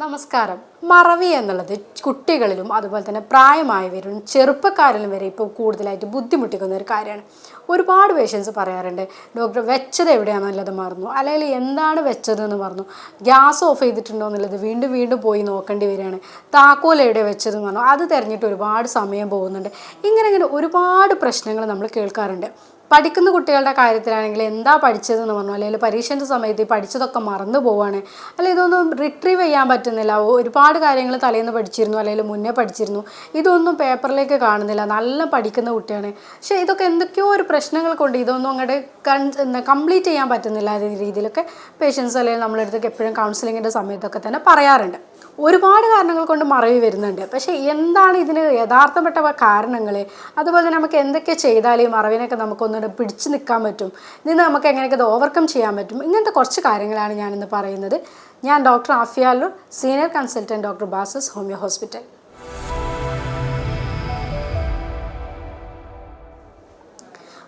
നമസ്കാരം. മറവി എന്നുള്ളത് കുട്ടികളിലും അതുപോലെ തന്നെ പ്രായമായവരും ചെറുപ്പക്കാരിലും വരെ ഇപ്പോൾ കൂടുതലായിട്ട് ബുദ്ധിമുട്ടിക്കുന്ന ഒരു കാര്യമാണ്. ഒരുപാട് പേഷ്യൻസ് പറയാറുണ്ട് ഡോക്ടർ വെച്ചത് എവിടെയാണെന്നുള്ളത് മറന്നു. അല്ലെങ്കിൽ എന്താണ് വെച്ചതെന്ന് പറഞ്ഞു ഗ്യാസ് ഓഫ് ചെയ്തിട്ടുണ്ടോ എന്നുള്ളത് വീണ്ടും വീണ്ടും പോയി നോക്കേണ്ടി വരികയാണ്. താക്കോൽ എവിടെ വെച്ചതെന്ന് പറഞ്ഞു അത് തിരഞ്ഞിട്ട് ഒരുപാട് സമയം പോകുന്നുണ്ട്. ഇങ്ങനെ ഇങ്ങനെ ഒരുപാട് പ്രശ്നങ്ങൾ നമ്മൾ കേൾക്കാറുണ്ട്. പഠിക്കുന്ന കുട്ടികളുടെ കാര്യത്തിലാണെങ്കിൽ എന്താ പഠിച്ചതെന്ന് പറഞ്ഞു. അല്ലെങ്കിൽ പരീക്ഷന്റെ സമയത്ത് പഠിച്ചതൊക്കെ മറന്നു പോവാണ്. അല്ലെങ്കിൽ ഇതൊന്നും റിട്രീവ് ചെയ്യാൻ പറ്റുന്നില്ല. ഒരുപാട് കാര്യങ്ങൾ തലേന്ന് പഠിച്ചിരുന്നു. അല്ലെങ്കിൽ മുന്നേ പഠിച്ചിരുന്നു. ഇതൊന്നും പേപ്പറിലേക്ക് കാണുന്നില്ല. നല്ല പഠിക്കുന്ന കുട്ടിയാണ്. പക്ഷേ ഇതൊക്കെ എന്തൊക്കെയോ ഒരു പ്രശ്നങ്ങൾ കൊണ്ട് ഇതൊന്നും അങ്ങോട്ട് കംപ്ലീറ്റ് ചെയ്യാൻ പറ്റുന്നില്ല രീതിയിലൊക്കെ പേഷ്യൻസ് അല്ലെങ്കിൽ നമ്മളെടുത്തൊക്കെ എപ്പോഴും കൗൺസിലിങ്ങിന്റെ സമയത്തൊക്കെ തന്നെ പറയാറുണ്ട്. ഒരുപാട് കാരണങ്ങൾ കൊണ്ട് മറവി വരുന്നുണ്ട്. പക്ഷേ എന്താണ് ഇതിന് യഥാർത്ഥപ്പെട്ട കാരണങ്ങൾ? അതുപോലെ തന്നെ നമുക്ക് എന്തൊക്കെ ചെയ്താൽ ഈ മറവിനൊക്കെ നമുക്കൊന്നുകൂടെ പിടിച്ചു നിൽക്കാൻ പറ്റും. ഇതിന് നമുക്ക് എങ്ങനെയൊക്കെ ഇത് ഓവർകം ചെയ്യാൻ പറ്റും? ഇങ്ങനത്തെ കുറച്ച് കാര്യങ്ങളാണ് ഞാനിന്ന് പറയുന്നത്. ഞാൻ ഡോക്ടർ ആഫിയാലൂർ സീനിയർ കൺസൾട്ടന്റ് ഡോക്ടർ ബാസസ് ഹോമിയോ ഹോസ്പിറ്റൽ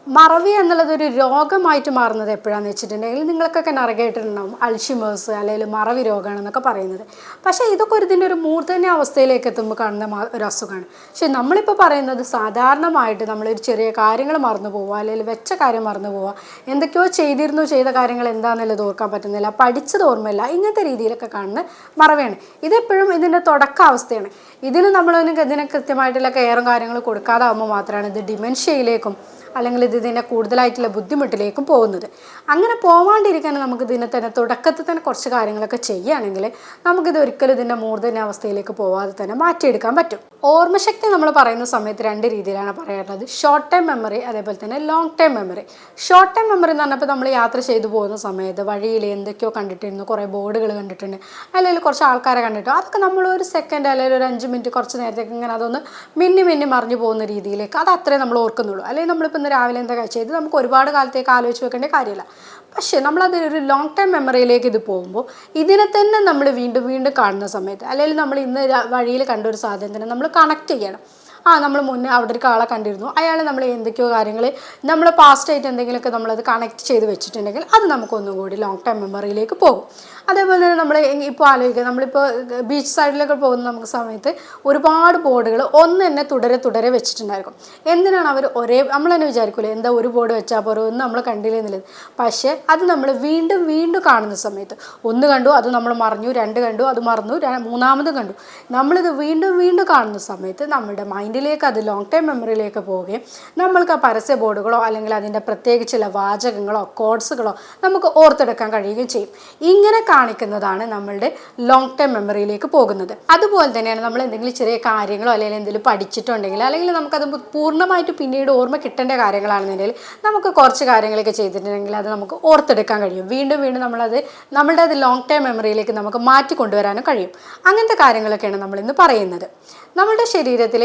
മറവി എന്നുള്ളത് ഒരു രോഗമായിട്ട് മാറുന്നത് എപ്പോഴാന്ന് വെച്ചിട്ടുണ്ടെങ്കിൽ നിങ്ങൾക്കൊക്കെ നിറകേട്ടിട്ടുണ്ടാവും അൾഷിമേഴ്സ് അല്ലെങ്കിൽ മറവി രോഗമാണെന്നൊക്കെ പറയുന്നത്. പക്ഷേ ഇതൊക്കെ ഒരു ഇതിന്റെ ഒരു മൂർധന്യ അവസ്ഥയിലേക്ക് എത്തുമ്പോൾ കാണുന്ന ഒരു അസുഖമാണ്. പക്ഷേ നമ്മളിപ്പോൾ പറയുന്നത് സാധാരണമായിട്ട് നമ്മളൊരു ചെറിയ കാര്യങ്ങൾ മറന്നു പോവുക അല്ലെങ്കിൽ വെച്ച കാര്യം മറന്നു പോവുക. എന്തൊക്കെയോ ചെയ്തിരുന്നു ചെയ്ത കാര്യങ്ങൾ എന്താണെന്നുള്ളത് ഓർക്കാൻ പറ്റുന്നില്ല പഠിച്ചത് ഓർമ്മയില്ല. ഇങ്ങനത്തെ രീതിയിലൊക്കെ കാണുന്ന മറവിയാണ്. ഇതെപ്പോഴും ഇതിന്റെ തുടക്കാവസ്ഥയാണ് ഇതിന് നമ്മളതിന് ഇതിനെ കൃത്യമായിട്ടുള്ള കെയറും കാര്യങ്ങളും കൊടുക്കാതാവുമ്പോൾ മാത്രമാണ് ഇത് ഡിമെൻഷ്യയിലേക്കും അല്ലെങ്കിൽ ഇത് ഇതിന്റെ കൂടുതലായിട്ടുള്ള ബുദ്ധിമുട്ടിലേക്കും പോകുന്നത്. അങ്ങനെ പോവാണ്ടിരിക്കാൻ നമുക്ക് ഇതിനെ തന്നെ തുടക്കത്തിൽ തന്നെ കുറച്ച് കാര്യങ്ങളൊക്കെ ചെയ്യുകയാണെങ്കിൽ നമുക്കിത് ഒരിക്കലും ഇതിന്റെ മൂർധന്യ അവസ്ഥയിലേക്ക് പോവാതെ തന്നെ മാറ്റിയെടുക്കാൻ പറ്റും. ഓർമ്മശക്തി നമ്മൾ പറയുന്ന സമയത്ത് രണ്ട് രീതിയിലാണ് പറയാറുള്ളത്. ഷോർട്ട് ടൈം മെമ്മറി അതേപോലെ തന്നെ long time memory short time memory എന്ന് പറഞ്ഞപ്പോൾ നമ്മൾ യാത്ര ചെയ്തു പോകുന്ന സമയത്ത് വഴിയിൽ എന്തൊക്കെയോ കണ്ടിട്ടിരുന്നു കുറേ ബോർഡുകൾ കണ്ടിട്ടുണ്ട് അല്ലെങ്കിൽ കുറച്ച് ആൾക്കാരെ കണ്ടിട്ടു. അതൊക്കെ നമ്മൾ ഒരു സെക്കൻഡ് അല്ലെങ്കിൽ ഒരു അഞ്ച് മിനിറ്റ് കുറച്ച് നേരത്തേക്ക് ഇങ്ങനെ അതൊന്ന് മിന്നി മിന്നി മറിഞ്ഞു പോകുന്ന രീതിയിലേക്ക് അത് അത്രേ നമ്മൾ ഓർക്കുന്നുള്ളൂ. അല്ലെങ്കിൽ നമ്മളിപ്പോൾ ഇന്ന് രാവിലെ എന്താ ചെയ്ത് നമുക്ക് ഒരുപാട് കാലത്തേക്ക് ആലോചിച്ച് വെക്കേണ്ട കാര്യമില്ല. പക്ഷേ നമ്മളത് ഒരു ലോങ് ടൈം മെമ്മറിയിലേക്ക് ഇത് പോകുമ്പോൾ ഇതിനെ തന്നെ നമ്മൾ വീണ്ടും വീണ്ടും കാണുന്ന സമയത്ത് അല്ലെങ്കിൽ നമ്മൾ ഇന്ന് വഴിയിൽ കണ്ട ഒരു സാധനത്തിനെ നമ്മൾ കണക്ട് ചെയ്യണം. ആ നമ്മൾ മുന്നേ അവിടെ ഒരു ആളെ കണ്ടിരുന്നു. അയാൾ നമ്മൾ എന്തൊക്കെയോ കാര്യങ്ങൾ നമ്മൾ പാസ്റ്റ് ആയിട്ട് എന്തെങ്കിലുമൊക്കെ നമ്മളത് കണക്ട് ചെയ്ത് വെച്ചിട്ടുണ്ടെങ്കിൽ അത് നമുക്കൊന്നും കൂടി ലോങ് ടൈം മെമ്മറിയിലേക്ക് പോകും. അതേപോലെ തന്നെ നമ്മൾ ഇപ്പോൾ ആലോചിക്കുക നമ്മളിപ്പോൾ ബീച്ച് സൈഡിലൊക്കെ പോകുന്ന നമുക്ക് സമയത്ത് ഒരുപാട് ബോർഡുകൾ ഒന്ന് തന്നെ തുടരെ തുടരെ വെച്ചിട്ടുണ്ടായിരിക്കും. എന്തിനാണ് അവർ ഒരേ നമ്മൾ തന്നെ വിചാരിക്കൂലേ? എന്താ ഒരു ബോർഡ് വെച്ചാൽ പോരോ? എന്ന് നമ്മൾ കണ്ടില്ല എന്നുള്ളത്. പക്ഷേ അത് നമ്മൾ വീണ്ടും വീണ്ടും കാണുന്ന സമയത്ത് ഒന്ന് കണ്ടു അത് നമ്മൾ മറിഞ്ഞു രണ്ട് കണ്ടു അത് മറന്നു മൂന്നാമതും കണ്ടു. നമ്മളിത് വീണ്ടും വീണ്ടും കാണുന്ന സമയത്ത് നമ്മുടെ മൈൻഡിലേക്ക് അത് ലോങ് ടൈം മെമ്മറിയിലേക്ക് പോവുകയും നമ്മൾക്ക് ആ പരസ്യ ബോർഡുകളോ അല്ലെങ്കിൽ അതിന്റെ പ്രത്യേകിച്ചുള്ള വാചകങ്ങളോ കോഡ്സുകളോ നമുക്ക് ഓർത്തെടുക്കാൻ കഴിയുകയും ചെയ്യും. ഇങ്ങനെ കാണിക്കുന്നതാണ് നമ്മളുടെ ലോങ് ടേം മെമ്മറിയിലേക്ക് പോകുന്നത്. അതുപോലെ തന്നെയാണ് നമ്മൾ എന്തെങ്കിലും ചെറിയ കാര്യങ്ങളോ അല്ലെങ്കിൽ എന്തെങ്കിലും പഠിച്ചിട്ടുണ്ടെങ്കിൽ അല്ലെങ്കിൽ നമുക്കത് പൂർണമായിട്ട് പിന്നീട് ഓർമ്മ കിട്ടേണ്ട കാര്യങ്ങളാണെന്നുണ്ടെങ്കിൽ നമുക്ക് കുറച്ച് കാര്യങ്ങളൊക്കെ ചെയ്തിട്ടുണ്ടെങ്കിൽ അത് നമുക്ക് ഓർത്തെടുക്കാൻ കഴിയും. വീണ്ടും വീണ്ടും നമ്മളത് നമ്മളുടെ അത് ലോങ് ടേം മെമ്മറിയിലേക്ക് നമുക്ക് മാറ്റി കൊണ്ടുവരാനും കഴിയും. അങ്ങനത്തെ കാര്യങ്ങളൊക്കെയാണ് നമ്മൾ ഇന്ന് പറയുന്നത്. നമ്മുടെ ശരീരത്തിൽ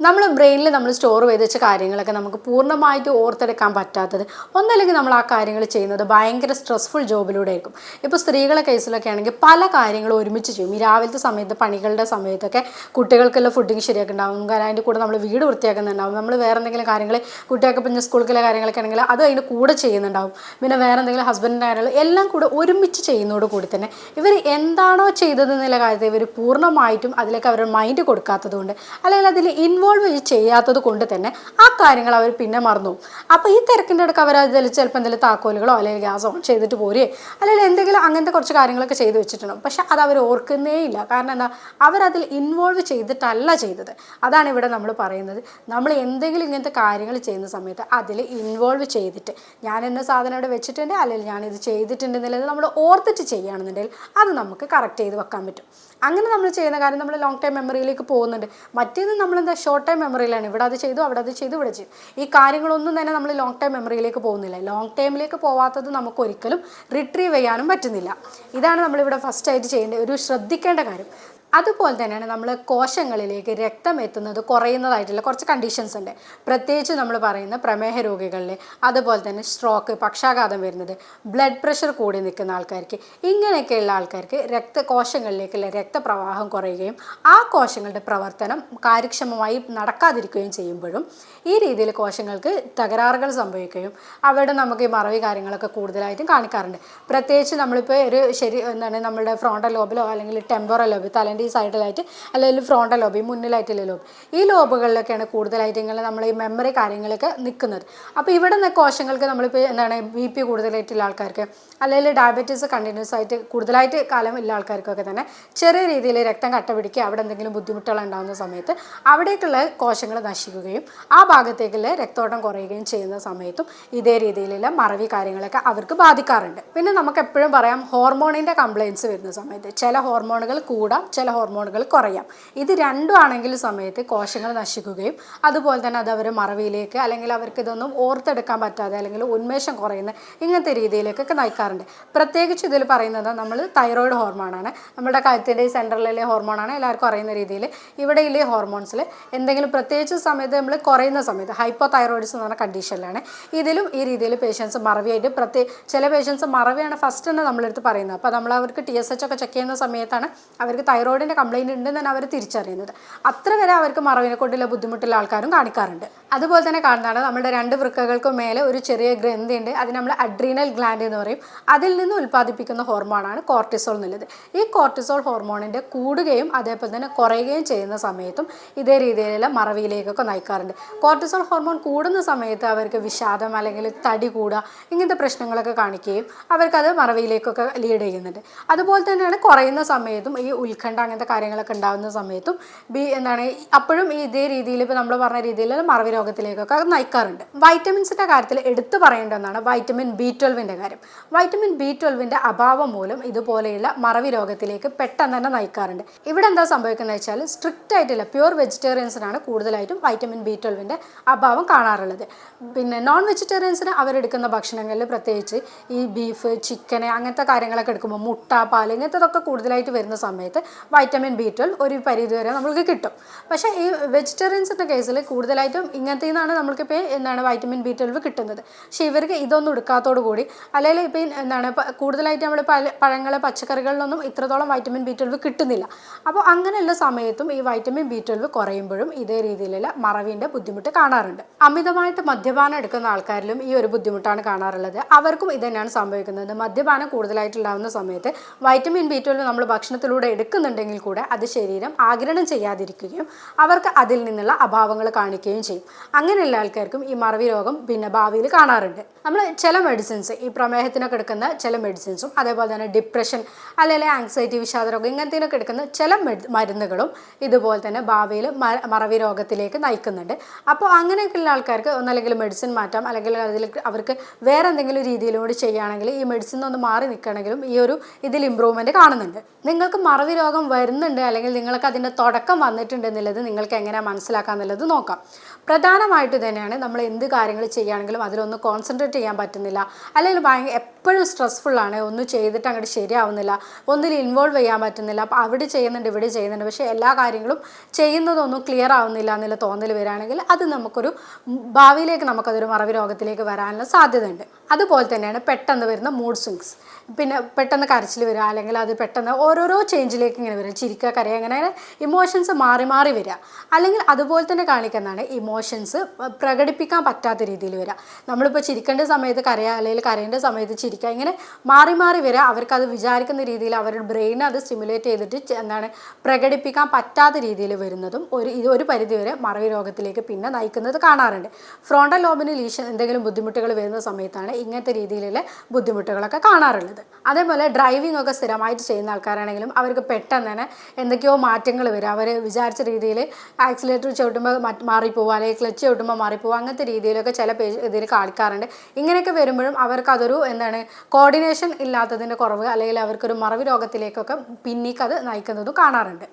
നമ്മൾ ബ്രെയിനിൽ നമ്മൾ സ്റ്റോർ ചെയ്ത് വെച്ച കാര്യങ്ങളൊക്കെ നമുക്ക് പൂർണമായിട്ട് ഓർത്തെടുക്കാൻ പറ്റാത്തത്. ഒന്നല്ലെങ്കിൽ നമ്മൾ ആ കാര്യങ്ങൾ ചെയ്യുന്നത് ഭയങ്കര സ്ട്രെസ്ഫുൾ ജോബിലൂടെ ആയിരിക്കും ഇപ്പോൾ സ്ത്രീകളെ കേസിലൊക്കെ ആണെങ്കിൽ പല കാര്യങ്ങളും ഒരുമിച്ച് ചെയ്യും. ഈ രാവിലത്തെ സമയത്ത് പണികളുടെ സമയത്തൊക്കെ കുട്ടികൾക്കുള്ള ഫുഡിങ് ശരിയാക്കി ഉണ്ടാവും. കാരണം അതിന്റെ കൂടെ നമ്മൾ വീട് വൃത്തിയാക്കുന്നുണ്ടാവും. നമ്മൾ വേറെ എന്തെങ്കിലും കാര്യങ്ങൾ കുട്ടികൾക്ക് പിന്നെ സ്കൂളിലെ കാര്യങ്ങളൊക്കെ ആണെങ്കിൽ അത് അതിന്റെ കൂടെ ചെയ്യുന്നുണ്ടാവും. പിന്നെ വേറെ എന്തെങ്കിലും ഹസ്ബൻഡിന്റെ കാര്യങ്ങൾ എല്ലാം കൂടെ ഒരുമിച്ച് ചെയ്യുന്നതോട് കൂടി തന്നെ ഇവർ എന്താണോ ചെയ്തത് എന്നുള്ള കാര്യത്തിൽ ഇവർ പൂർണമായിട്ടും അതിലേക്ക് അവരുടെ മൈൻഡ് കൊടുക്കാത്തതുകൊണ്ട് അല്ലെങ്കിൽ അതിൽ ഇൻവോൾവ് ചെയ്യാത്തത് കൊണ്ട് തന്നെ ആ കാര്യങ്ങൾ അവർ പിന്നെ മറന്നു. അപ്പോൾ ഈ തിരക്കിന്റെ ഇടയ്ക്ക് അവർ അതിൽ ചിലപ്പോൾ എന്തെങ്കിലും താക്കോലുകളോ അല്ലെങ്കിൽ ഗ്യാസ് ഓൺ ചെയ്തിട്ട് പോരേ അല്ലെങ്കിൽ എന്തെങ്കിലും അങ്ങനത്തെ കുറച്ച് കാര്യങ്ങളൊക്കെ ചെയ്ത് വെച്ചിട്ടുണ്ടാവും പക്ഷെ അത് അവർ ഓർക്കുന്നേ ഇല്ല കാരണം എന്താ? അവരതിൽ ഇൻവോൾവ് ചെയ്തിട്ടല്ല ചെയ്തത്. അതാണ് ഇവിടെ നമ്മൾ പറയുന്നത്. നമ്മൾ എന്തെങ്കിലും ഇങ്ങനത്തെ കാര്യങ്ങൾ ചെയ്യുന്ന സമയത്ത് അതിൽ ഇൻവോൾവ് ചെയ്തിട്ട് ഞാൻ എന്ന സാധനം ഇവിടെ വെച്ചിട്ടുണ്ട് അല്ലെങ്കിൽ ഞാനിത് ചെയ്തിട്ടുണ്ട് എന്നുള്ളത് നമ്മൾ ഓർത്തിട്ട് ചെയ്യുകയാണെന്നുണ്ടെങ്കിൽ അത് നമുക്ക് കറക്റ്റ് ചെയ്ത് വെക്കാൻ പറ്റും. അങ്ങനെ നമ്മൾ ചെയ്യുന്ന കാര്യം നമ്മൾ ലോങ് ടൈം മെമ്മറിയിലേക്ക് പോകുന്നുണ്ട്. മറ്റേത് നമ്മളെന്താ? ഷോർട്ട് ടൈം മെമ്മറിയിലാണ് ഇവിടെ അത് ചെയ്തു അവിടെ അത് ചെയ്തു ഇവിടെ ചെയ്തു. ഈ കാര്യങ്ങളൊന്നും തന്നെ നമ്മൾ ലോങ് ടൈം മെമ്മറിയിലേക്ക് പോകുന്നില്ല. ലോങ് ടൈമിലേക്ക് പോവാത്തത് നമുക്ക് ഒരിക്കലും റിട്രീവ് ചെയ്യാനും പറ്റുന്നില്ല. ഇതാണ് നമ്മളിവിടെ ഫസ്റ്റ് ആയിട്ട് ചെയ്യേണ്ട ഒരു ശ്രദ്ധിക്കേണ്ട കാര്യം. അതുപോലെ തന്നെയാണ് നമ്മൾ കോശങ്ങളിലേക്ക് രക്തം എത്തുന്നത് കുറയുന്നതായിട്ടുള്ള കുറച്ച് കണ്ടീഷൻസ് ഉണ്ട്. പ്രത്യേകിച്ച് നമ്മൾ പറയുന്ന പ്രമേഹ രോഗികളിൽ അതുപോലെ തന്നെ സ്ട്രോക്ക് പക്ഷാഘാതം വരുന്നത് ബ്ലഡ് പ്രഷർ കൂടി നിൽക്കുന്ന ആൾക്കാർക്ക് ഇങ്ങനെയൊക്കെയുള്ള ആൾക്കാർക്ക് രക്തകോശങ്ങളിലേക്കുള്ള രക്തപ്രവാഹം കുറയുകയും ആ കോശങ്ങളുടെ പ്രവർത്തനം കാര്യക്ഷമമായി നടക്കാതിരിക്കുകയും ചെയ്യുമ്പോഴും ഈ രീതിയിൽ കോശങ്ങൾക്ക് തകരാറുകൾ സംഭവിക്കുകയും അവിടെ നമുക്ക് ഈ മറവി കാര്യങ്ങളൊക്കെ കൂടുതലായിട്ടും കാണിക്കാറുണ്ട്. പ്രത്യേകിച്ച് നമ്മളിപ്പോൾ ഒരു ശരി എന്താണ് നമ്മുടെ ഫ്രോണ്ടൽ ലോബിലോ അല്ലെങ്കിൽ ടെമ്പറൽ ലോബ് തലേന്റെ ഈ സൈഡിലായിട്ട് അല്ലെങ്കിൽ ഫ്രോണ്ടൽ ലോബ് ഈ മുന്നിലായിട്ടുള്ള ലോബ് ഈ ലോബുകളിലൊക്കെയാണ് കൂടുതലായിട്ട് ഇങ്ങനെ നമ്മൾ ഈ മെമ്മറി കാര്യങ്ങളൊക്കെ നിൽക്കുന്നത് അപ്പോൾ ഇവിടെ നിന്ന് കോശങ്ങൾക്ക് നമ്മളിപ്പോൾ എന്താണ് ബി പി കൂടുതലായിട്ടുള്ള ആൾക്കാർക്ക് അല്ലെങ്കിൽ ഡയബറ്റീസ് കണ്ടിന്യൂസ് ആയിട്ട് കൂടുതലായിട്ട് കാലം ഉള്ള ആൾക്കാർക്കൊക്കെ തന്നെ ചെറിയ രീതിയിൽ രക്തം കട്ട പിടിക്കുക അവിടെ എന്തെങ്കിലും ബുദ്ധിമുട്ടുകൾ ഉണ്ടാകുന്ന സമയത്ത് അവിടേക്കുള്ള കോശങ്ങൾ നശിക്കുകയും ആ ഭാഗത്തേക്കുള്ള രക്തോട്ടം കുറയുകയും ചെയ്യുന്ന സമയത്തും ഇതേ രീതിയിലുള്ള മറവി കാര്യങ്ങളൊക്കെ അവർക്ക് ബാധിക്കാറുണ്ട്. പിന്നെ നമുക്ക് എപ്പോഴും പറയാം ഹോർമോണിന്റെ കംപ്ലയിൻസ് വരുന്ന സമയത്ത് ചില ഹോർമോണുകൾ കൂടാം ചില ഹോർമോണുകൾ കുറയാം. ഇത് രണ്ടും ആണെങ്കിൽ സമയത്ത് കോശങ്ങൾ നശിക്കുകയും അതുപോലെ തന്നെ അത് അവർ മറവിയിലേക്ക് അല്ലെങ്കിൽ അവർക്ക് ഇതൊന്നും ഓർത്തെടുക്കാൻ പറ്റാതെ അല്ലെങ്കിൽ ഉന്മേഷം കുറയുന്ന ഇങ്ങനത്തെ രീതിയിലേക്കൊക്കെ നയിക്കാറുണ്ട്. പ്രത്യേകിച്ച് ഇതിൽ പറയുന്നത് നമ്മൾ തൈറോയിഡ് ഹോർമോണാണ്. നമ്മുടെ കഴുത്തിന്റെ സെൻട്രലിലെ ഹോർമോണാണ് എല്ലാവർക്കും അറിയുന്ന രീതിയിൽ ഇവിടെ ഇവിടെയിലെ ഹോർമോൺസിൽ എന്തെങ്കിലും പ്രത്യേകിച്ച് സമയത്ത് നമ്മൾ കുറയുന്ന സമയത്ത് ഹൈപ്പോ തൈറോയിഡ്സ് എന്ന് പറഞ്ഞ കണ്ടീഷനിലാണ്. ഇതിലും ഈ രീതിയിൽ പേഷ്യൻസ് മറവിയായിട്ട് പ്രത്യേക ചില പേഷ്യൻസ് മറവിയാണ് ഫസ്റ്റ് തന്നെ നമ്മളെടുത്ത് പറയുന്നത്. അപ്പോൾ നമ്മൾ അവർക്ക് ടി എസ് എച്ച് ഒക്കെ ചെക്ക് ചെയ്യുന്ന സമയത്താണ് അവർക്ക് തൈറോയിഡിന്റെ കംപ്ലൈന്റ് ഉണ്ടെന്ന് തന്നെ അവർ തിരിച്ചറിയുന്നത്. അത്ര വരെ അവർക്ക് മറവിനെ കൊണ്ടുള്ള ബുദ്ധിമുട്ടുള്ള ആൾക്കാരും കാണിക്കാറുണ്ട്. അതുപോലെ തന്നെ കാണുന്നതാണ് നമ്മുടെ രണ്ട് വൃക്കകൾക്കും മേലെ ഒരു ചെറിയ ഗ്രന്ഥി ഉണ്ട് അത് നമ്മൾ അഡ്രീനൽ ഗ്ലാൻഡ് എന്ന് പറയും. അതിൽ നിന്ന് ഉൽപ്പാദിപ്പിക്കുന്ന ഹോർമോണാണ് കോർട്ടിസോൾ എന്നുള്ളത്. ഈ കോർട്ടിസോൾ ഹോർമോണിന്റെ കൂടുകയും അതേപോലെ തന്നെ കുറയുകയും ചെയ്യുന്ന സമയത്തും ഇതേ രീതിയിലുള്ള മറവിയിലേക്കൊക്കെ നയിക്കാറുണ്ട്. കോർട്ടിസോൾ ഹോർമോൺ കൂടുന്ന സമയത്ത് അവർക്ക് വിഷാദം അല്ലെങ്കിൽ തടി കൂടുക ഇങ്ങനത്തെ പ്രശ്നങ്ങളൊക്കെ കാണിക്കുകയും അവർക്കത് മറവിയിലേക്കൊക്കെ ലീഡ് ചെയ്യുന്നുണ്ട്. അതുപോലെ തന്നെയാണ് കുറയുന്ന സമയത്തും ഈ ഉത്കണ്ഠ അങ്ങനത്തെ കാര്യങ്ങളൊക്കെ ഉണ്ടാകുന്ന സമയത്തും ബി എന്താണ് അപ്പോഴും ഈ ഇതേ രീതിയിൽ ഇപ്പോൾ നമ്മൾ പറഞ്ഞ രീതിയിൽ മറവി രോഗത്തിലേക്കൊക്കെ നയിക്കാറുണ്ട്. വൈറ്റമിൻസിന്റെ കാര്യത്തിൽ എടുത്തു പറയേണ്ട ഒന്നാണ് വൈറ്റമിൻ ബി ട്വൽവിന്റെ കാര്യം. വൈറ്റമിൻ ബി ട്വൽവിന്റെ അഭാവം മൂലം ഇതുപോലെയുള്ള മറവി രോഗത്തിലേക്ക് പെട്ടെന്ന് തന്നെ നയിക്കാറുണ്ട്. ഇവിടെ എന്താ സംഭവിക്കുന്നത് വെച്ചാൽ സ്ട്രിക്റ്റ് ആയിട്ടുള്ള പ്യുവർ വെജിറ്റേറിയൻസിനാണ് കൂടുതലായിട്ടും വൈറ്റമിൻ ബി ട്വൽവിന്റെ അഭാവം കാണാറുള്ളത്. പിന്നെ നോൺ വെജിറ്റേറിയൻസിന് അവരെടുക്കുന്ന ഭക്ഷണങ്ങളിൽ പ്രത്യേകിച്ച് ഈ ബീഫ് ചിക്കന് അങ്ങനത്തെ കാര്യങ്ങളൊക്കെ എടുക്കുമ്പോൾ മുട്ട പാൽ ഇങ്ങനത്തതൊക്കെ കൂടുതലായിട്ട് വരുന്ന സമയത്ത് വൈറ്റമിൻ ബി ട്വൽവ് ഒരു പരിധി വരെ നമ്മൾക്ക് കിട്ടും. പക്ഷേ ഈ വെജിറ്റേറിയൻസിന്റെ കേസിൽ കൂടുതലായിട്ടും ഇങ്ങനത്തെ നിന്നാണ് നമ്മൾക്കിപ്പോൾ എന്താണ് വൈറ്റമിൻ ബി ട്വൽവ് കിട്ടുന്നത്. പക്ഷേ ഇവർക്ക് ഇതൊന്നും എടുക്കാത്തോടു കൂടി അല്ലെങ്കിൽ ഇപ്പോൾ എന്താണ് കൂടുതലായിട്ട് നമ്മൾ പല പഴങ്ങൾ പച്ചക്കറികളിലൊന്നും ഇത്രത്തോളം വൈറ്റമിൻ ബി ട്വൽവ് കിട്ടുന്നില്ല. അപ്പോൾ അങ്ങനെയുള്ള സമയത്തും ഈ വൈറ്റമിൻ ബി ട്വൽവ് കുറയുമ്പോഴും ഇതേ രീതിയിലുള്ള മറവിന്റെ ബുദ്ധിമുട്ട് കാണാറുണ്ട്. അമിതമായിട്ട് മദ്യപാനം എടുക്കുന്ന ആൾക്കാരിലും ഈ ഒരു ബുദ്ധിമുട്ടാണ് കാണാറുള്ളത്. അവർക്കും ഇത് തന്നെയാണ് സംഭവിക്കുന്നത്. മദ്യപാനം കൂടുതലായിട്ടുണ്ടാകുന്ന സമയത്ത് വൈറ്റമിൻ ബി ട്വൽവ് നമ്മൾ ഭക്ഷണത്തിലൂടെ എടുക്കുന്നുണ്ടെങ്കിൽ കൂടെ അത് ശരീരം ആഗിരണം ചെയ്യാതിരിക്കുകയും അവർക്ക് അതിൽ നിന്നുള്ള അഭാവങ്ങൾ കാണിക്കുകയും ചെയ്യും. അങ്ങനെയുള്ള ആൾക്കാർക്കും ഈ മറവി രോഗം പിന്നെ ഭാവിയിൽ കാണാറുണ്ട്. നമ്മൾ ചില മെഡിസിൻസ് ഈ പ്രമേഹത്തിനൊക്കെ എടുക്കുന്ന ചില മെഡിസിൻസും അതേപോലെ തന്നെ ഡിപ്രഷൻ അല്ലെങ്കിൽ ആങ്സൈറ്റി വിഷാദരോഗം ഇങ്ങനത്തേനൊക്കെ എടുക്കുന്ന ചില മരുന്നുകളും ഇതുപോലെ തന്നെ ഭാവിയിൽ മറവി രോഗത്തിലേക്ക് നയിക്കുന്നുണ്ട്. അപ്പോൾ അങ്ങനെയൊക്കെയുള്ള ആൾക്കാർക്ക് ഒന്നല്ലെങ്കിൽ മെഡിസിൻ മാറ്റാം അല്ലെങ്കിൽ അതിൽ അവർക്ക് വേറെ എന്തെങ്കിലും രീതിയിലൂടെ ചെയ്യുകയാണെങ്കിൽ ഈ മെഡിസിൻ ഒന്ന് മാറി നിൽക്കണമെങ്കിലും ഈ ഒരു ഇതിൽ ഇമ്പ്രൂവ്മെന്റ് കാണുന്നുണ്ട്. നിങ്ങൾക്ക് മറവി രോഗം വരുന്നുണ്ട് അല്ലെങ്കിൽ നിങ്ങൾക്ക് അതിന്റെ തുടക്കം വന്നിട്ടുണ്ട് എന്നുള്ളത് നിങ്ങൾക്ക് എങ്ങനെ മനസ്സിലാക്കാം എന്നുള്ളത് നോക്കാം. പ്രധാനമായിട്ട് തന്നെയാണ് നമ്മൾ എന്ത് കാര്യങ്ങൾ ചെയ്യുകയാണെങ്കിലും അതിലൊന്ന് കോൺസെൻട്രേറ്റ് ചെയ്യാൻ പറ്റുന്നില്ല. അല്ലെങ്കിൽ ഭയങ്കര എപ്പോഴും സ്ട്രെസ്ഫുള്ളാണ് ഒന്നും ചെയ്തിട്ട് അങ്ങോട്ട് ശരിയാവുന്നില്ല. ഒന്നിൽ ഇൻവോൾവ് ചെയ്യാൻ പറ്റുന്നില്ല. അപ്പോൾ അവിടെ ചെയ്യുന്നുണ്ട് ഇവിടെ ചെയ്യുന്നുണ്ട്. പക്ഷേ എല്ലാ കാര്യങ്ങളും ചെയ്യുന്നതൊന്നും ക്ലിയർ ആവുന്നില്ല എന്നുള്ള തോന്നൽ വരികയാണെങ്കിൽ അത് നമുക്കൊരു ഭാവിയിലേക്ക് നമുക്കതൊരു മറവി രോഗത്തിലേക്ക് വരാനുള്ള സാധ്യതയുണ്ട്. അതുപോലെ തന്നെയാണ് പെട്ടെന്ന് വരുന്ന മൂഡ് സ്വിങ്സ് പിന്നെ പെട്ടെന്ന് കരച്ചിൽ വരിക അല്ലെങ്കിൽ അത് പെട്ടെന്ന് ഓരോരോ ചേഞ്ചിലേക്ക് ഇങ്ങനെ വരിക. ചിരിക്കുക കരയുക അങ്ങനെ ഇമോഷൻസ് മാറി മാറി വരിക. അല്ലെങ്കിൽ അതുപോലെ തന്നെ കാണിക്കുന്നതാണ് ഇമോഷൻസ് പ്രകടിപ്പിക്കാൻ പറ്റാത്ത രീതിയിൽ വരിക. നമ്മളിപ്പോൾ ചിരിക്കേണ്ട സമയത്ത് കരയുക അല്ലെങ്കിൽ കരയേണ്ട സമയത്ത് ചിരിക്കുക ഇങ്ങനെ മാറി മാറി വരിക. അവർക്കത് വിചാരിക്കുന്ന രീതിയിൽ അവരുടെ ബ്രെയിൻ അത് സ്റ്റിമുലേറ്റ് ചെയ്തിട്ട് എന്താണ് പ്രകടിപ്പിക്കാൻ പറ്റാത്ത രീതിയിൽ വരുന്നതും ഒരു ഇത് ഒരു പരിധിവരെ മറവി രോഗത്തിലേക്ക് പിന്നെ നയിക്കുന്നത് കാണാറുണ്ട്. ഫ്രോണ്ടൽ ലോബിന് ലീഷൻ എന്തെങ്കിലും ബുദ്ധിമുട്ടുകൾ വരുന്ന സമയത്താണ് ഇങ്ങനത്തെ രീതിയിലുള്ള ബുദ്ധിമുട്ടുകളൊക്കെ കാണാറുള്ളത്. അതേപോലെ ഡ്രൈവിംഗ് ഒക്കെ സ്ഥിരമായിട്ട് ചെയ്യുന്ന ആൾക്കാരാണെങ്കിലും അവർക്ക് പെട്ടെന്ന് തന്നെ എന്തൊക്കെയോ മാറ്റങ്ങൾ വരും. അവർ വിചാരിച്ച രീതിയിൽ ആക്സിലേറ്റർ ചവിട്ടുമ്പോൾ മാറിപ്പോവുക അല്ലെങ്കിൽ ക്ലച്ച് ചവിട്ടുമ്പോൾ മാറിപ്പോവുക അങ്ങനത്തെ രീതിയിലൊക്കെ ചില ഇതിൽ കാണിക്കാറുണ്ട്. ഇങ്ങനെയൊക്കെ വരുമ്പോഴും അവർക്ക് അതൊരു എന്താണ് കോർഡിനേഷൻ ഇല്ലാത്തതിന്റെ കുറവ് അല്ലെങ്കിൽ അവർക്കൊരു മറവി രോഗത്തിലേക്കൊക്കെ പിന്നീക്കത് നയിക്കുന്നതും കാണാറുണ്ട്.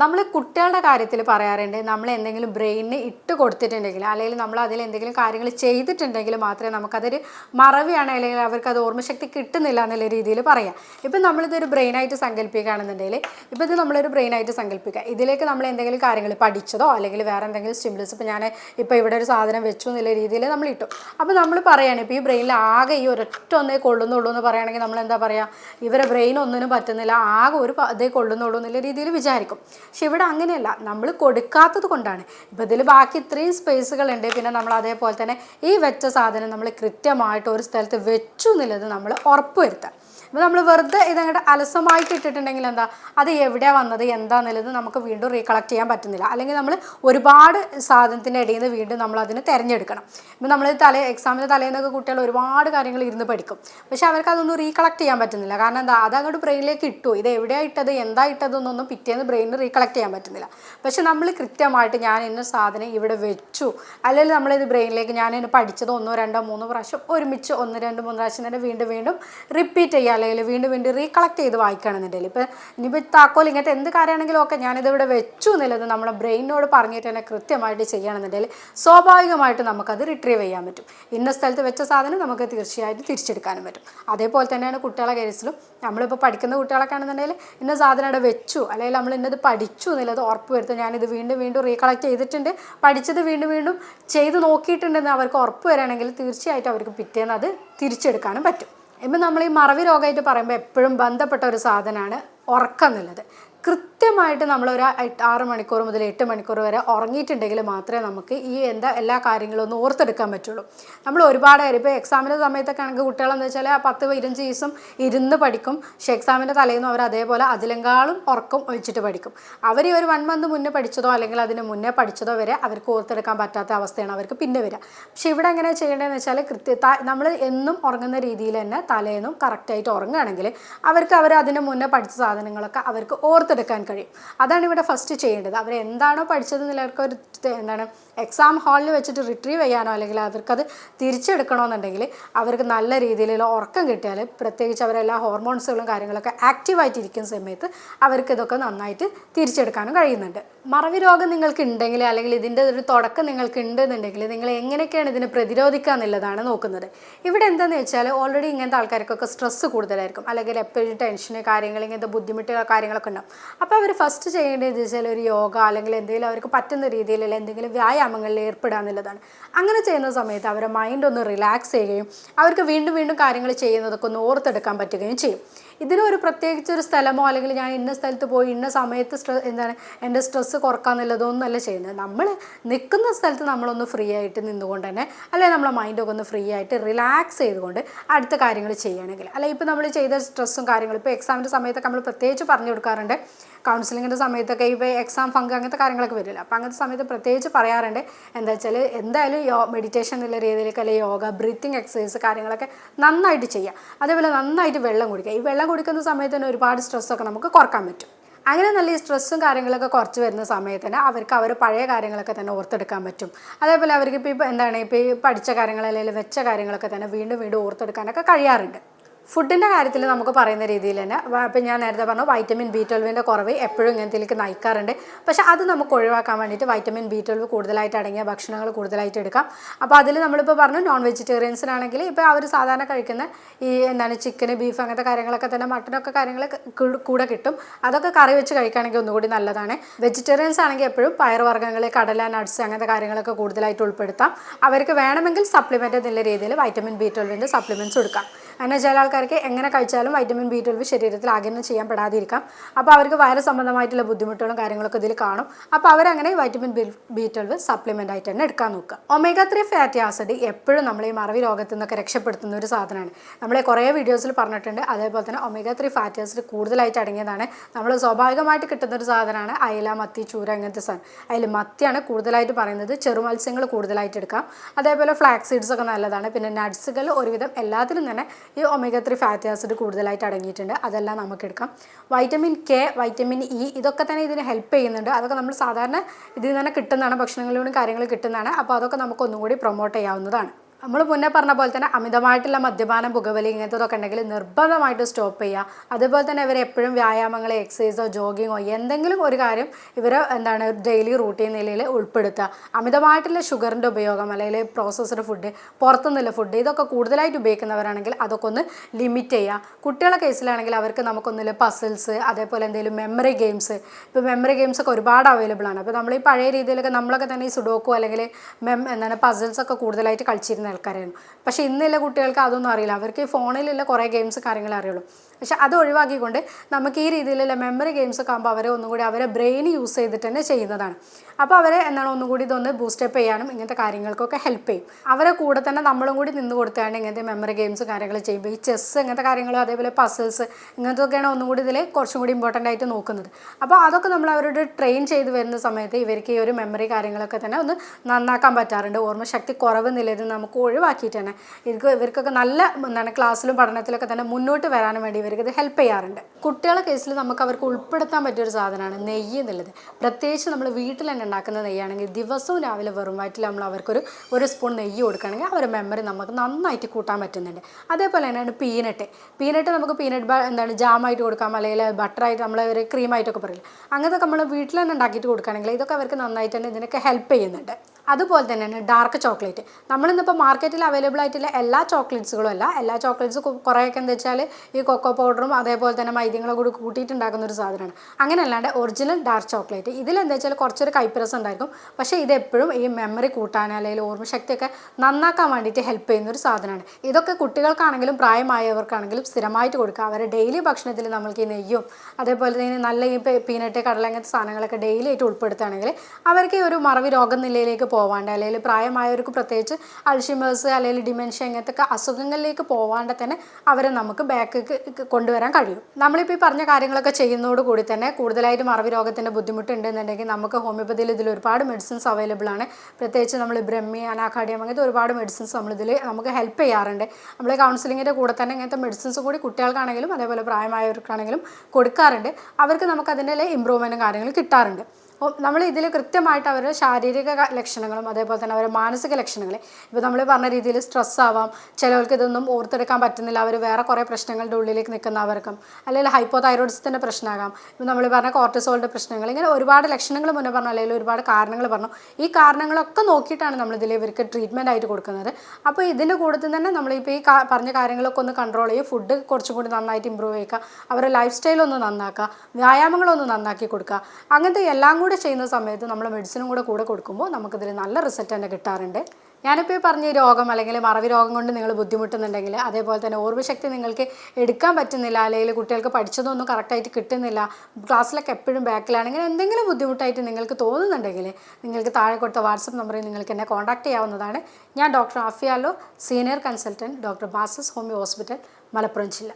നമ്മൾ കുട്ടികളുടെ കാര്യത്തിൽ പറയാറുണ്ട് നമ്മൾ എന്തെങ്കിലും ബ്രെയിനിന് ഇട്ട് കൊടുത്തിട്ടുണ്ടെങ്കിൽ അല്ലെങ്കിൽ നമ്മൾ അതിൽ എന്തെങ്കിലും കാര്യങ്ങൾ ചെയ്തിട്ടുണ്ടെങ്കിൽ മാത്രമേ നമുക്കതൊരു മറവിയാണ് അല്ലെങ്കിൽ അവർക്ക് അത് ഓർമ്മശക്തി കിട്ടുന്നില്ല എന്നുള്ള രീതിയിൽ പറയാം. ഇപ്പം നമ്മളിതൊരു ബ്രെയിനായിട്ട് സങ്കല്പിക്കുകയാണെന്നുണ്ടെങ്കിൽ ഇപ്പോൾ ഇത് നമ്മളൊരു ബ്രെയിനായിട്ട് സങ്കല്പിക്കുക. ഇതിലേക്ക് നമ്മൾ എന്തെങ്കിലും കാര്യങ്ങൾ പഠിച്ചതോ അല്ലെങ്കിൽ വേറെ എന്തെങ്കിലും സ്റ്റിമുലസ് ഇപ്പോൾ ഞാൻ ഇപ്പോൾ ഇവിടെ ഒരു സാധനം വെച്ചു എന്നുള്ള രീതിയിൽ നമ്മൾ ഇട്ടു. അപ്പോൾ നമ്മൾ പറയുകയാണ് ഇപ്പോൾ ഈ ബ്രെയിനിൽ ആകെ ഈ ഒരൊറ്റ ഒന്നേ കൊള്ളുന്നുള്ളൂ എന്ന് പറയുകയാണെങ്കിൽ നമ്മൾ എന്താ പറയുക ഇവരെ ബ്രെയിൻ ഒന്നിനും പറ്റുന്നില്ല ആകെ ഒരു അതേ കൊള്ളുന്നുള്ളൂ എന്നുള്ള രീതിയിൽ വിചാരിക്കും. പക്ഷെ ഇവിടെ അങ്ങനെയല്ല. നമ്മൾ കൊടുക്കാത്തത് കൊണ്ടാണ്. ഇപ്പോൾ ഇതിൽ ബാക്കി ഇത്രയും സ്പേസുകളുണ്ട് പിന്നെ നമ്മൾ അതേപോലെ തന്നെ ഈ വെച്ച സാധനം നമ്മൾ കൃത്യമായിട്ട് ഒരു സ്ഥലത്ത് വെച്ചു എന്നുള്ളത് നമ്മൾ ഉറപ്പ് വരുത്തുക അപ്പോൾ നമ്മൾ വെറുതെ ഇതങ്ങോട്ട് അലസമായിട്ട് ഇട്ടിട്ടുണ്ടെങ്കിൽ എന്താ? അത് എവിടെ വന്നത്? എന്താണെന്നുള്ളത് നമുക്ക് വീണ്ടും റീകളക്ട് ചെയ്യാൻ പറ്റുന്നില്ല. അല്ലെങ്കിൽ നമ്മൾ ഒരുപാട് സാധനത്തിന്റെ ഇടയിൽ നിന്ന് വീണ്ടും നമ്മൾ അതിനെ തിരഞ്ഞെടുക്കണം. ഇപ്പം നമ്മൾ തലേ എക്സാമിന്റെ തലേന്നൊക്കെ കുട്ടികൾ ഒരുപാട് കാര്യങ്ങൾ ഇരുന്ന് പഠിക്കും. പക്ഷേ അവർക്ക് അതൊന്നും റീകളക്ട് ചെയ്യാൻ പറ്റുന്നില്ല. കാരണം എന്താ? അത് അങ്ങോട്ട് ബ്രെയിനിലേക്ക് ഇട്ടു. ഇത് എവിടെയാണ് ഇട്ടത്? എന്താ ഇട്ടതെന്നൊന്നും പിറ്റേന്ന് ബ്രെയിനിൽ റീകളക്ട് ചെയ്യാൻ പറ്റുന്നില്ല. പക്ഷെ നമ്മൾ കൃത്യമായിട്ട് ഞാൻ ഇന്ന സാധനം ഇവിടെ വെച്ചു. അല്ലെങ്കിൽ നമ്മളിത് ബ്രെയിനിലേക്ക് ഞാൻ ഇന്ന് പഠിച്ചത് ഒന്നോ രണ്ടോ മൂന്നോ പ്രാവശ്യം ഒരുമിച്ച് ഒന്ന് രണ്ട് മൂന്ന് പ്രാവശ്യം തന്നെ വീണ്ടും വീണ്ടും റിപ്പീറ്റ് ചെയ്യുക അല്ലെങ്കിൽ വീണ്ടും വീണ്ടും റീകളക്ട് ചെയ്ത് വായിക്കുകയാണെന്നുണ്ടെങ്കിൽ ഇപ്പോൾ ഇനിയിപ്പോൾ താക്കോൽ ഇങ്ങനത്തെ എന്ത് കാര്യമാണെങ്കിലും ഒക്കെ ഞാനിത് ഇവിടെ വെച്ചു എന്നുള്ളത് നമ്മുടെ ബ്രെയിനിനോട് പറഞ്ഞിട്ട് തന്നെ കൃത്യമായിട്ട് ചെയ്യുകയാണെന്നുണ്ടെങ്കിൽ സ്വാഭാവികമായിട്ട് നമുക്കത് റിട്രീവ് ചെയ്യാൻ പറ്റും. ഇന്ന സ്ഥലത്ത് വെച്ച സാധനം നമുക്ക് തീർച്ചയായിട്ടും തിരിച്ചെടുക്കാനും പറ്റും. അതേപോലെ തന്നെയാണ് കുട്ടികളെ കേസിലും നമ്മളിപ്പോൾ പഠിക്കുന്ന കുട്ടികളൊക്കെ ആണെന്നുണ്ടെങ്കിൽ ഇന്ന സാധനം അവിടെ വെച്ചു. അല്ലെങ്കിൽ നമ്മൾ ഇന്നത് പഠിച്ചു എന്നുള്ളത് ഉറപ്പ് വരുത്തും. ഞാനിത് വീണ്ടും വീണ്ടും റീകളക്ട് ചെയ്തിട്ടുണ്ട്. പഠിച്ചത് വീണ്ടും വീണ്ടും ചെയ്ത് നോക്കിയിട്ടുണ്ടെന്ന് അവർക്ക് ഉറപ്പ് വരാണെങ്കിൽ തീർച്ചയായിട്ടും അവർക്ക് പിറ്റേന്ന് അത് തിരിച്ചെടുക്കാനും പറ്റും. ഇപ്പം നമ്മൾ ഈ മറവി രോഗമായിട്ട് പറയുമ്പോൾ എപ്പോഴും ബന്ധപ്പെട്ട ഒരു സാധനമാണ് ഉറക്കം എന്നുള്ളത്. കൃത്യമായിട്ട് നമ്മൾ ഒരു ആറ് മണിക്കൂർ മുതൽ എട്ട് മണിക്കൂർ വരെ ഉറങ്ങിയിട്ടുണ്ടെങ്കിൽ മാത്രമേ നമുക്ക് ഈ എന്താ എല്ലാ കാര്യങ്ങളും ഒന്ന് ഓർത്തെടുക്കാൻ പറ്റുള്ളൂ. നമ്മൾ ഒരുപാട് കാര്യം ഇപ്പോൾ എക്സാമിന്റെ സമയത്തൊക്കെ ആണെങ്കിൽ കുട്ടികളെന്ന് വെച്ചാൽ ആ പത്ത് പതിനഞ്ച് ദിവസം ഇരുന്ന് പഠിക്കും. പക്ഷെ എക്സാമിന്റെ തലേന്ന് അവർ അതേപോലെ അതിലെങ്കാളും ഉറക്കം ഒഴിച്ചിട്ട് പഠിക്കും. അവർ ഈ ഒരു വൺ മന്ത് മുന്നേ പഠിച്ചതോ അല്ലെങ്കിൽ അതിന് മുന്നേ പഠിച്ചതോ വരെ അവർക്ക് ഓർത്തെടുക്കാൻ പറ്റാത്ത അവസ്ഥയാണ് അവർക്ക് പിന്നെ വരിക. പക്ഷെ ഇവിടെ എങ്ങനെ ചെയ്യേണ്ടതെന്ന് വെച്ചാൽ കൃത്യ നമ്മൾ എന്നും ഉറങ്ങുന്ന രീതിയിൽ തന്നെ തലേന്നും കറക്റ്റായിട്ട് ഉറങ്ങുകയാണെങ്കിൽ അവർക്ക് അവർ അതിന് മുന്നേ പഠിച്ച സാധനങ്ങളൊക്കെ അവർക്ക് ഓർത്തെടുക്കാൻ കഴിയും. അതാണ് ഇവിടെ ഫസ്റ്റ് ചെയ്യേണ്ടത്. അവർ എന്താണോ പഠിച്ചത് നിലവർക്ക് ഒരു എന്താണ് എക്സാം ഹാളിൽ വെച്ചിട്ട് റിട്രീവ് ചെയ്യാനോ അല്ലെങ്കിൽ അവർക്കത് തിരിച്ചെടുക്കണമെന്നുണ്ടെങ്കിൽ അവർക്ക് നല്ല രീതിയിലുള്ള ഉറക്കം കിട്ടിയാൽ പ്രത്യേകിച്ച് അവരെല്ലാ ഹോർമോൺസുകളും കാര്യങ്ങളൊക്കെ ആക്റ്റീവായിട്ട് ഇരിക്കുന്ന സമയത്ത് അവർക്ക് ഇതൊക്കെ നന്നായിട്ട് തിരിച്ചെടുക്കാനും കഴിയുന്നുണ്ട്. മറവി രോഗം നിങ്ങൾക്ക് ഉണ്ടെങ്കിൽ അല്ലെങ്കിൽ ഇതിന്റെ ഒരു തുടക്കം നിങ്ങൾക്ക് ഉണ്ടെന്നുണ്ടെങ്കിൽ നിങ്ങൾ എങ്ങനെയൊക്കെയാണ് ഇതിനെ പ്രതിരോധിക്കുക എന്നുള്ളതാണ് നോക്കുന്നത്. ഇവിടെ എന്താണെന്ന് വെച്ചാൽ ഓൾറെഡി ഇങ്ങനത്തെ ആൾക്കാർക്കൊക്കെ സ്ട്രെസ്സ് കൂടുതലായിരിക്കും. അല്ലെങ്കിൽ എപ്പോഴും ടെൻഷന് കാര്യങ്ങൾ ഇങ്ങനത്തെ ബുദ്ധിമുട്ടുകൾ കാര്യങ്ങളൊക്കെ ഉണ്ടാവും. അപ്പോൾ അവർ ഫസ്റ്റ് ചെയ്യേണ്ടത് വെച്ചാൽ ഒരു യോഗ അല്ലെങ്കിൽ എന്തെങ്കിലും അവർക്ക് പറ്റുന്ന രീതിയിലുള്ള എന്തെങ്കിലും വ്യായാമങ്ങളിൽ ഏർപ്പെടുക എന്നുള്ളതാണ്. അങ്ങനെ ചെയ്യുന്ന സമയത്ത് അവരുടെ മൈൻഡ് ഒന്ന് റിലാക്സ് ചെയ്യുകയും അവർക്ക് വീണ്ടും വീണ്ടും കാര്യങ്ങൾ ചെയ്യുന്നതൊക്കെ ഒന്ന് ഓർത്തെടുക്കാൻ പറ്റുകയും ചെയ്യും. ഇതിനൊരു പ്രത്യേകിച്ച് ഒരു സ്ഥലമോ അല്ലെങ്കിൽ ഞാൻ ഇന്ന സ്ഥലത്ത് പോയി ഇന്ന സമയത്ത് സ്ട്രെ എന്താണ് എന്റെ സ്ട്രെസ്സ് കുറക്കാന്നുള്ളതൊന്നുമല്ല ചെയ്യുന്നത്. നമ്മൾ നിൽക്കുന്ന സ്ഥലത്ത് നമ്മളൊന്ന് ഫ്രീ ആയിട്ട് നിന്നുകൊണ്ട് തന്നെ അല്ലെങ്കിൽ നമ്മളെ മൈൻഡൊക്കെ ഒന്ന് ഫ്രീ ആയിട്ട് റിലാക്സ് ചെയ്തുകൊണ്ട് അടുത്ത കാര്യങ്ങൾ ചെയ്യുകയാണെങ്കിൽ. അല്ലെങ്കിൽ ഇപ്പോൾ നമ്മൾ ചെയ്ത സ്ട്രെസ്സും കാര്യങ്ങളും ഇപ്പോൾ എക്സാമിന്റെ സമയത്തൊക്കെ നമ്മൾ പ്രത്യേകിച്ച് പറഞ്ഞു കൊടുക്കാറുണ്ട്. കൗൺസിലിങ്ങിന്റെ സമയത്തൊക്കെ ഇപ്പോൾ എക്സാം ഫങ്ക് അങ്ങനത്തെ കാര്യങ്ങളൊക്കെ വരില്ല. അപ്പോൾ അങ്ങനത്തെ സമയത്ത് പ്രത്യേകിച്ച് പറയാറുണ്ട് എന്താ വെച്ചാൽ എന്തായാലും യോ മെഡിറ്റേഷൻ എന്നുള്ള രീതിയിലേക്ക് അല്ലെങ്കിൽ യോഗ ബ്രീത്തിങ് എക്സസൈസ് കാര്യങ്ങളൊക്കെ നന്നായിട്ട് ചെയ്യുക. അതേപോലെ നന്നായിട്ട് വെള്ളം കുടിക്കുക. ഈ വെള്ളം കുടിക്കുന്ന സമയത്ത് തന്നെ ഒരുപാട് സ്ട്രെസ്സൊക്കെ നമുക്ക് കുറയ്ക്കാൻ പറ്റും. അങ്ങനെ നല്ല ഈ സ്ട്രെസ്സും കാര്യങ്ങളൊക്കെ കുറച്ച് വരുന്ന സമയത്ത് തന്നെ അവർക്ക് അവർ പഴയ കാര്യങ്ങളൊക്കെ തന്നെ ഓർത്തെടുക്കാൻ പറ്റും. അതേപോലെ അവർക്ക് ഇപ്പോൾ എന്താണ് ഇപ്പോൾ ഈ പഠിച്ച കാര്യങ്ങൾ അല്ലെങ്കിൽ വെച്ച കാര്യങ്ങളൊക്കെ തന്നെ വീണ്ടും വീണ്ടും ഓർത്തെടുക്കാനൊക്കെ കഴിയാറുണ്ട്. ഫുഡിന്റെ കാര്യത്തിൽ നമുക്ക് പറയുന്ന രീതിയിൽ തന്നെ ഇപ്പം ഞാൻ നേരത്തെ പറഞ്ഞു വൈറ്റമിൻ ബി ട്വൽവിന്റെ കുറവ് എപ്പോഴും ഇങ്ങനത്തേക്ക് നയിക്കാറുണ്ട്. പക്ഷെ അത് നമുക്ക് ഒഴിവാക്കാൻ വേണ്ടിയിട്ട് വൈറ്റമിൻ ബി ട്വൽവ് കൂടുതലായിട്ട് അടങ്ങിയ ഭക്ഷണങ്ങൾ കൂടുതലായിട്ട് എടുക്കാം. അപ്പോൾ അതിൽ നമ്മളിപ്പോൾ പറഞ്ഞു നോൺ വെജിറ്റേറിയൻസിനാണെങ്കിൽ ഇപ്പോൾ അവർ സാധാരണ കഴിക്കുന്ന ഈ എന്താണ് ചിക്കന് ബീഫ് അങ്ങനത്തെ കാര്യങ്ങളൊക്കെ തന്നെ മട്ടനൊക്കെ കാര്യങ്ങൾ കൂടെ കിട്ടും. അതൊക്കെ കറി വെച്ച് കഴിക്കുകയാണെങ്കിൽ ഒന്നുകൂടി നല്ലതാണ്. വെജിറ്റേറിയൻസ് ആണെങ്കിൽ എപ്പോഴും പയറുവർഗങ്ങൾ കടല നട്ട്സ് അങ്ങനത്തെ കാര്യങ്ങളൊക്കെ കൂടുതലായിട്ട് ഉൾപ്പെടുത്താം. അവർക്ക് വേണമെങ്കിൽ സപ്ലിമെന്റ് എന്നുള്ള രീതിയിൽ വൈറ്റമിൻ ബി ട്വൽവിന്റെ സപ്ലിമെന്റ്സ് കൊടുക്കാം. അങ്ങനെ ചില ആൾക്കാർക്ക് എങ്ങനെ കഴിച്ചാലും വൈറ്റമിൻ ബി ട്വൽവ് ശരീരത്തിൽ ആഗിരണം ചെയ്യാൻ പെടാതിരിക്കാം അപ്പോൾ അവർക്ക് വയറ് സംബന്ധമായിട്ടുള്ള ബുദ്ധിമുട്ടുകളും കാര്യങ്ങളൊക്കെ ഇതിൽ കാണും. അപ്പോൾ അവരങ്ങനെ vitamin B B twelve supplement ആയിട്ട് തന്നെ എടുക്കാൻ നോക്കുക. ഒമേഗ ത്രീ ഫാറ്റി ആസിഡ് എപ്പോഴും നമ്മൾ ഈ മറവി രോഗത്തിൽ നിന്നൊക്കെ രക്ഷപ്പെടുത്തുന്ന ഒരു സാധനമാണ്. നമ്മളെ കുറേ വീഡിയോസിൽ പറഞ്ഞിട്ടുണ്ട്. അതേപോലെ തന്നെ ഒമേഗ ത്രീ ഫാറ്റി ആസിഡ് കൂടുതലായിട്ട് അടങ്ങിയതാണ്. നമ്മൾ സ്വാഭാവികമായിട്ട് കിട്ടുന്ന ഒരു സാധനമാണ് അയല മത്തി ചൂര അങ്ങനത്തെ സാധനം. അതിൽ മത്തിയാണ് കൂടുതലായിട്ട് പറയുന്നത്. ചെറു ചെറുമത്സ്യങ്ങൾ കൂടുതലായിട്ട് എടുക്കാം. അതേപോലെ ഫ്ലാക്സ് സീഡ്സ് ഒക്കെ നല്ലതാണ്. പിന്നെ നട്ട്സുകൾ ഒരുവിധം എല്ലാത്തിലും തന്നെ ഈ ഒമേഗ ത്രീ ഫാറ്റി ആസിഡ് കൂടുതലായിട്ട് അടങ്ങിയിട്ടുണ്ട്. അതെല്ലാം നമുക്ക് എടുക്കാം വൈറ്റമിൻ കെ വൈറ്റമിൻ ഇ ഇതൊക്കെ തന്നെ ഇതിന് ഹെൽപ്പ് ചെയ്യുന്നുണ്ട്. അതൊക്കെ നമ്മൾ സാധാരണ ഇതിൽ നിന്ന് തന്നെ കിട്ടുന്നതാണ് ഭക്ഷണങ്ങളിലൂടെ കാര്യങ്ങൾ കിട്ടുന്നതാണ്. അപ്പോൾ അതൊക്കെ നമുക്ക് ഒന്നും കൂടി പ്രൊമോട്ട് ചെയ്യാവുന്നതാണ്. നമ്മൾ മുന്നേ പറഞ്ഞ പോലെ തന്നെ അമിതമായിട്ടുള്ള മദ്യപാനം പുകവലി ഇങ്ങനത്തതൊക്കെ ഉണ്ടെങ്കിൽ നിർബന്ധമായിട്ട് സ്റ്റോപ്പ് ചെയ്യുക. അതുപോലെ തന്നെ ഇവർ എപ്പോഴും വ്യായാമങ്ങൾ എക്സസൈസോ ജോഗിങ്ങോ എന്തെങ്കിലും ഒരു കാര്യം ഇവർ എന്താണ് ഡെയിലി റൂട്ടീൻ നിലയിൽ ഉൾപ്പെടുത്തുക. അമിതമായിട്ടുള്ള ഷുഗറിന്റെ ഉപയോഗം അല്ലെങ്കിൽ പ്രോസസ്ഡ് ഫുഡ് പുറത്തുനിന്നുള്ള ഫുഡ് ഇതൊക്കെ കൂടുതലായിട്ട് ഉപയോഗിക്കുന്നവരാണെങ്കിൽ അതൊക്കെ ഒന്ന് ലിമിറ്റ് ചെയ്യുക. കുട്ടികളുടെ കേസിലാണെങ്കിൽ അവർക്ക് നമുക്കൊന്നില്ല പസിൽസ് അതേപോലെ എന്തെങ്കിലും മെമ്മറി ഗെയിംസ് ഇപ്പോൾ മെമ്മറി ഗെയിംസ് ഒക്കെ ഒരുപാട് അവൈലബിൾ ആണ്. അപ്പോൾ നമ്മൾ ഈ പഴയ രീതിയിലൊക്കെ നമ്മളൊക്കെ തന്നെ ഈ സുഡോക്കോ അല്ലെങ്കിൽ മെം എന്താണ് പസിൽസ് ഒക്കെ കൂടുതലായിട്ട് കളിച്ചിരുന്ന ആൾക്കാരായിരുന്നു പക്ഷേ ഇന്നുള്ള കുട്ടികൾക്ക് അതൊന്നും അറിയില്ല. അവർക്ക് ഫോണിലുള്ള കുറേ ഗെയിംസ് കാര്യങ്ങൾ അറിയുള്ളൂ. പക്ഷെ അത് ഒഴിവാക്കിക്കൊണ്ട് നമുക്ക് ഈ രീതിയിലുള്ള മെമ്മറി ഗെയിംസ് ഒക്കെ ആകുമ്പോൾ അവരെ ഒന്നുകൂടി അവരെ ബ്രെയിൻ യൂസ് ചെയ്തിട്ട് തന്നെ ചെയ്യുന്നതാണ്. അപ്പോൾ അവരെ എന്താണ് ഒന്നുകൂടി ഇതൊന്ന് ബൂസ്റ്റപ്പ് ചെയ്യാനും ഇങ്ങനത്തെ കാര്യങ്ങൾക്കൊക്കെ ഹെൽപ്പ് ചെയ്യും. അവരെ കൂടെ തന്നെ നമ്മളും കൂടി നിന്ന് കൊടുത്താണ് ഇങ്ങനത്തെ മെമ്മറി ഗെയിംസ് കാര്യങ്ങൾ ചെയ്യുമ്പോൾ. ഈ ചെസ്സ് ഇങ്ങനത്തെ കാര്യങ്ങളും അതേപോലെ പസിൽസ് ഇങ്ങനത്തൊക്കെയാണ് ഒന്നും കൂടി ഇതിൽ കുറച്ചും കൂടി ഇമ്പോർട്ടന്റ് ആയിട്ട് നോക്കുന്നത്. അപ്പോൾ അതൊക്കെ നമ്മൾ അവരോട് ട്രെയിൻ ചെയ്ത് വരുന്ന സമയത്ത് ഇവർക്ക് ഈ ഒരു മെമ്മറി കാര്യങ്ങളൊക്കെ തന്നെ ഒന്ന് നന്നാക്കാൻ പറ്റാറുണ്ട്. ഓർമ്മശക്തി കുറവ് നിലയിൽ നമുക്ക് ഒഴിവാക്കിയിട്ട് തന്നെ ഇവർക്ക് ഇവർക്കൊക്കെ നല്ല എന്താണ് ക്ലാസ്സിലും പഠനത്തിലൊക്കെ തന്നെ മുന്നോട്ട് വരാനും വേണ്ടി ഇവർക്ക് ഇത് ഹെൽപ്പ് ചെയ്യാറുണ്ട്. കുട്ടികളെ കേസിൽ നമുക്ക് അവർക്ക് ഉൾപ്പെടുത്താൻ പറ്റിയൊരു സാധനമാണ് നെയ്യ് എന്നുള്ളത്. പ്രത്യേകിച്ച് നമ്മൾ വീട്ടിൽ തന്നെ ഉണ്ടാക്കുന്ന നെയ്യാണെങ്കിൽ ദിവസവും രാവിലെ വെറും വയറ്റിൽ നമ്മൾ അവർക്കൊരു ഒരു സ്പൂൺ നെയ്യ് കൊടുക്കുകയാണെങ്കിൽ അവരുടെ മെമ്മറി നമുക്ക് നന്നായിട്ട് കൂട്ടാൻ പറ്റുന്നുണ്ട്. അതേപോലെ തന്നെയാണ് പീനട്ട് പീനട്ട് നമുക്ക് പീനട്ട് എന്താണ് ജാമായിട്ട് കൊടുക്കാം അല്ലെങ്കിൽ ബട്ടറായിട്ട് നമ്മൾ ഒരു ക്രീമായിട്ടൊക്കെ പറയില്ല. അങ്ങനത്തെ നമ്മൾ വീട്ടിൽ തന്നെ ഉണ്ടാക്കിയിട്ട് കൊടുക്കുകയാണെങ്കിൽ ഇതൊക്കെ അവർക്ക് നന്നായിട്ട് തന്നെ ഇതിനൊക്കെ ഹെൽപ്പ് ചെയ്യുന്നുണ്ട്. അതുപോലെ തന്നെയാണ് ഡാർക്ക് ചോക്ലേറ്റ് നമ്മളിന്നിപ്പോൾ മാർക്കറ്റിൽ അവൈലബിൾ ആയിട്ടുള്ള എല്ലാ ചോക്ലേറ്റ്സുകളും അല്ല എല്ലാ ചോക്ലേറ്റ്സ് കുറേയൊക്കെ എന്താ വെച്ചാൽ ഈ കൊക്കോ പൗഡറും അതേപോലെ തന്നെ മൈദ്യങ്ങളും കൂടി കൂട്ടിയിട്ടുണ്ടാക്കുന്ന ഒരു സാധനമാണ്. അങ്ങനെ അല്ലാണ്ട് ഒറിജിനൽ ഡാർക്ക് ചോക്ലേറ്റ് ഇതിലെന്താ വെച്ചാൽ കുറച്ചൊരു കൈപ്പിരസം ഉണ്ടായിരിക്കും. പക്ഷേ ഇതെപ്പോഴും ഈ മെമ്മറി കൂട്ടാൻ അല്ലെങ്കിൽ ഓർമ്മശക്തിയൊക്കെ നന്നാക്കാൻ വേണ്ടിയിട്ട് ഹെൽപ്പ് ചെയ്യുന്ന ഒരു സാധനമാണ്. ഇതൊക്കെ കുട്ടികൾക്കാണെങ്കിലും പ്രായമായവർക്കാണെങ്കിലും സ്ഥിരമായിട്ട് കൊടുക്കുക. അവരുടെ ഡെയിലി ഭക്ഷണത്തിൽ നമ്മൾക്ക് ഈ നെയ്യും അതേപോലെ തന്നെ നല്ല ഈ പീനട്ട് കടല അങ്ങനത്തെ സാധനങ്ങളൊക്കെ ഡെയിലി ആയിട്ട് ഉൾപ്പെടുത്തുകയാണെങ്കിൽ അവർക്ക് ഈ ഒരു മറവി രോഗം നിലയിലേക്ക് പോവാണ്ട് അല്ലെങ്കിൽ പ്രായമായവർക്ക് പ്രത്യേകിച്ച് അൾഷിമേഴ്സ് അല്ലെങ്കിൽ ഡിമെൻഷ്യ ഇങ്ങനത്തെ അസുഖങ്ങളിലേക്ക് പോവാണ്ട് തന്നെ അവരെ നമുക്ക് ബാക്ക് കൊണ്ടുവരാൻ കഴിയും. നമ്മളിപ്പോൾ ഈ പറഞ്ഞ കാര്യങ്ങളൊക്കെ ചെയ്യുന്നതോട് കൂടി തന്നെ കൂടുതലായിട്ട് മറവി രോഗത്തിന്റെ ബുദ്ധിമുട്ടുണ്ടെന്നുണ്ടെങ്കിൽ നമുക്ക് ഹോമിയോപ്പതിയിൽ ഇതിൽ ഒരുപാട് മെഡിസിൻസ് അവൈലബിൾ ആണ്. പ്രത്യേകിച്ച് നമ്മൾ ബ്രഹ്മി അനാക്കാഡിയം അങ്ങനത്തെ ഒരുപാട് മെഡിസിൻസ് നമ്മളിതിൽ നമുക്ക് ഹെൽപ്പ് ചെയ്യാറുണ്ട്. നമ്മൾ കൗൺസിലിങ്ങിന്റെ കൂടെ തന്നെ ഇങ്ങനത്തെ മെഡിസിൻസ് കൂടി കുട്ടികൾക്കാണെങ്കിലും അതേപോലെ പ്രായമായവർക്കാണെങ്കിലും കൊടുക്കാറുണ്ട്. അവർക്ക് നമുക്ക് അതിന്റെ ഇമ്പ്രൂവ്മെന്റും കാര്യങ്ങളും കിട്ടാറുണ്ട്. അപ്പോൾ നമ്മൾ ഇതിൽ കൃത്യമായിട്ട് അവരുടെ ശാരീരിക ലക്ഷണങ്ങളും അതേപോലെ തന്നെ അവരുടെ മാനസിക ലക്ഷണങ്ങൾ ഇപ്പോൾ നമ്മൾ പറഞ്ഞ രീതിയിൽ സ്ട്രെസ് ആവാം ചിലവർക്ക് ഇതൊന്നും ഓർത്തെടുക്കാൻ പറ്റുന്നില്ല അവർ വേറെ കുറേ പ്രശ്നങ്ങളുടെ ഉള്ളിലേക്ക് നിൽക്കുന്നവർക്കും അല്ലെങ്കിൽ ഹൈപ്പോ തൈറോയിഡ്സിന്റെ പ്രശ്നമാകാം ഇപ്പോൾ നമ്മൾ പറഞ്ഞ കോർട്ടിസോളിന്റെ പ്രശ്നങ്ങൾ ഇങ്ങനെ ഒരുപാട് ലക്ഷണങ്ങൾ മുന്നേ പറഞ്ഞു അല്ലെങ്കിൽ ഒരുപാട് കാരണങ്ങൾ പറഞ്ഞു. ഈ കാരണങ്ങളൊക്കെ നോക്കിയിട്ടാണ് നമ്മൾ ഇതിൽ ഇവർക്ക് ട്രീറ്റ്മെന്റ് ആയിട്ട് കൊടുക്കുന്നത്. അപ്പോൾ ഇതിന്റെ കൂട്ടത്തിൽ തന്നെ നമ്മളിപ്പോൾ ഈ പറഞ്ഞ കാര്യങ്ങളൊക്കെ ഒന്ന് കൺട്രോൾ ചെയ്യും ഫുഡ് കുറച്ചും കൂടി നന്നായിട്ട് ഇമ്പ്രൂവ് ചെയ്യുക അവരുടെ ലൈഫ് സ്റ്റൈൽ ഒന്ന് നന്നാക്കുക വ്യായാമങ്ങളൊന്ന് നന്നാക്കി കൊടുക്കുക അങ്ങനത്തെ എല്ലാം കൂടെ ചെയ്യുന്ന സമയത്ത് നമ്മൾ മെഡിസിനും കൂടെ കൂടെ കൊടുക്കുമ്പോൾ നമുക്കിതിൽ നല്ല റിസൾട്ട് തന്നെ കിട്ടാറുണ്ട്. ഞാനിപ്പോൾ പറഞ്ഞ രോഗം അല്ലെങ്കിൽ മറവി രോഗം കൊണ്ട് നിങ്ങൾ ബുദ്ധിമുട്ടുന്നുണ്ടെങ്കിൽ അതേപോലെ തന്നെ ഓർമ്മശക്തി നിങ്ങൾക്ക് എടുക്കാൻ പറ്റുന്നില്ല അല്ലെങ്കിൽ കുട്ടികൾക്ക് പഠിച്ചതൊന്നും കറക്റ്റായിട്ട് കിട്ടുന്നില്ല ക്ലാസ്സിലൊക്കെ എപ്പോഴും ബാക്കിലാണെങ്കിൽ എന്തെങ്കിലും ബുദ്ധിമുട്ടായിട്ട് നിങ്ങൾക്ക് തോന്നുന്നുണ്ടെങ്കിൽ നിങ്ങൾക്ക് താഴെ കൊടുത്ത വാട്സപ്പ് നമ്പറിൽ നിങ്ങൾക്ക് എന്നെ കോൺടാക്റ്റ് ചെയ്യാവുന്നതാണ്. ഞാൻ ഡോക്ടർ ആഫിയാലോ സീനിയർ കൺസൾട്ടന്റ് ഡോക്ടർ ബാസസ് ഹോമിയോ ഹോസ്പിറ്റൽ മലപ്പുറം ജില്ല.